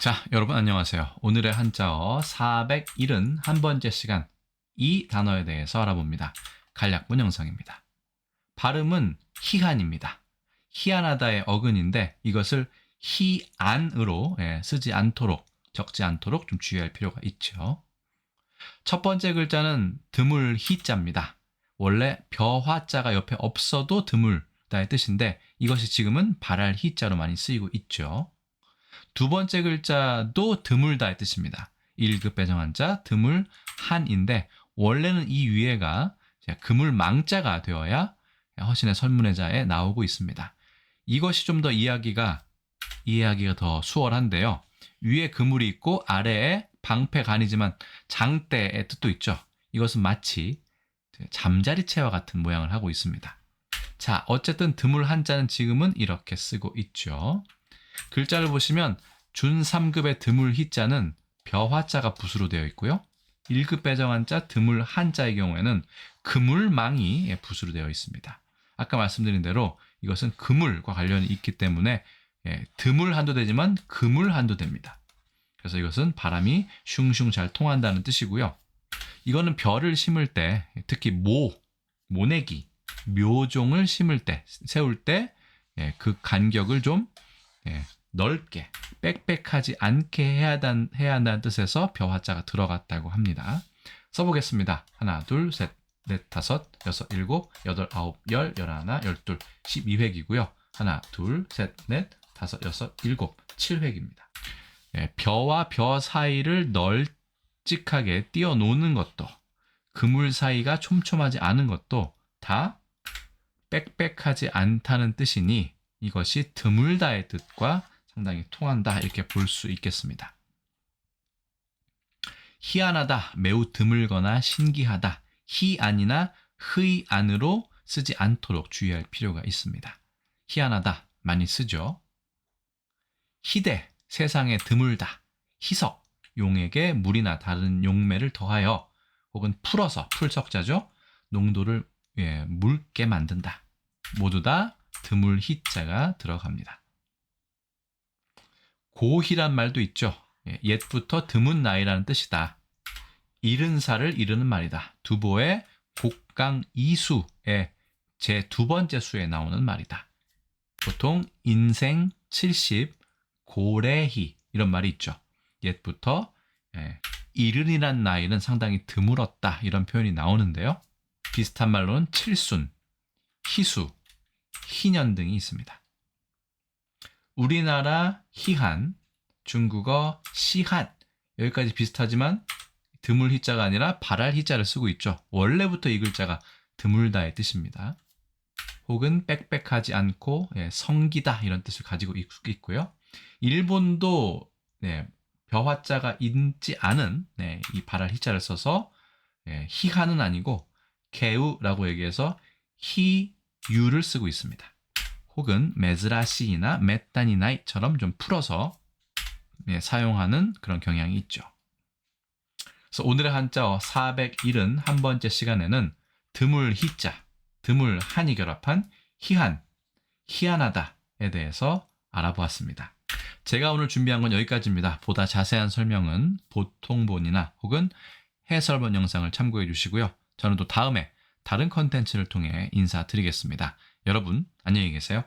자, 여러분 안녕하세요. 오늘의 한자어 471번째 시간 이 단어에 대해서 알아봅니다. 간략문 영상입니다. 발음은 희한입니다. 희한하다의 어근인데 이것을 희안으로 예, 쓰지 않도록 적지 않도록 좀 주의할 필요가 있죠. 첫 번째 글자는 드물 희자입니다. 원래 벼화자가 옆에 없어도 드물다의 뜻인데 이것이 지금은 발할 희자로 많이 쓰이고 있죠. 두 번째 글자도 드물다의 뜻입니다. 1급 배정한 자, 드물, 한인데 원래는 이 위에가 그물 망자가 되어야 허신의 설문의자에 나오고 있습니다. 이것이 좀 더 이해하기가 이해하기가 더 수월한데요. 위에 그물이 있고 아래에 방패간이지만 장대의 뜻도 있죠. 이것은 마치 잠자리채와 같은 모양을 하고 있습니다. 자, 어쨌든 드물 한자는 지금은 이렇게 쓰고 있죠. 글자를 보시면 준 3급의 드물 희자는 벼화자가 붓으로 되어 있고요. 1급 배정한 자 드물 한자의 경우에는 그물망이 붓으로 되어 있습니다. 아까 말씀드린 대로 이것은 그물과 관련이 있기 때문에 예, 드물 한도 되지만 그물 한도 됩니다. 그래서 이것은 바람이 슝슝 잘 통한다는 뜻이고요. 이거는 벼를 심을 때 특히 모, 모내기, 묘종을 심을 때, 세울 때 그 간격을 좀 예, 넓게 빽빽하지 않게 해야, 한, 해야 한다는 뜻에서 벼화자가 들어갔다고 합니다. 써보겠습니다. 하나, 둘, 셋, 넷, 다섯, 여섯, 일곱, 여덟, 아홉, 열, 열하나, 열둘, 십이 획이고요. 하나, 둘, 셋, 넷, 다섯, 여섯, 일곱, 칠획입니다. 예, 벼와 벼 사이를 널찍하게 띄어 놓는 것도 그물 사이가 촘촘하지 않은 것도 다 빽빽하지 않다는 뜻이니 이것이 드물다의 뜻과 상당히 통한다 이렇게 볼 수 있겠습니다. 희한하다, 매우 드물거나 신기하다, 희안이나 흐이안으로 쓰지 않도록 주의할 필요가 있습니다. 희한하다 많이 쓰죠. 희대, 세상에 드물다, 희석, 용에게 물이나 다른 용매를 더하여 혹은 풀어서 풀석자죠. 농도를 예, 묽게 만든다. 모두 다 드물 희자가 들어갑니다. 고희란 말도 있죠. 예, 옛부터 드문 나이라는 뜻이다. 이른 살을 이르는 말이다. 두보의 곡강 이수의 제 두 번째 수에 나오는 말이다. 보통 인생 70 고래희 이런 말이 있죠. 옛부터 예, 이른이란 나이는 상당히 드물었다 이런 표현이 나오는데요. 비슷한 말로는 칠순, 희수, 희년 등이 있습니다. 우리나라 희한, 중국어 시한 여기까지 비슷하지만 드물 희자가 아니라 발할 희자를 쓰고 있죠. 원래부터 이 글자가 드물다의 뜻입니다. 혹은 빽빽하지 않고 예, 성기다 이런 뜻을 가지고 있고요. 일본도 네, 벼화자가 있지 않은 네, 이 발할 희자를 써서 예, 희한은 아니고 개우라고 얘기해서 희 유를 쓰고 있습니다. 혹은 메즈라시이나 메타니나이처럼 좀 풀어서 예, 사용하는 그런 경향이 있죠. 그래서 오늘의 한자어 471번째 시간에는 드물 희자, 드물 한이 결합한 희한, 희한하다에 대해서 알아보았습니다. 제가 오늘 준비한 건 여기까지입니다. 보다 자세한 설명은 보통본이나 혹은 해설본 영상을 참고해 주시고요. 저는 또 다음에 다른 컨텐츠를 통해 인사드리겠습니다. 여러분, 안녕히 계세요.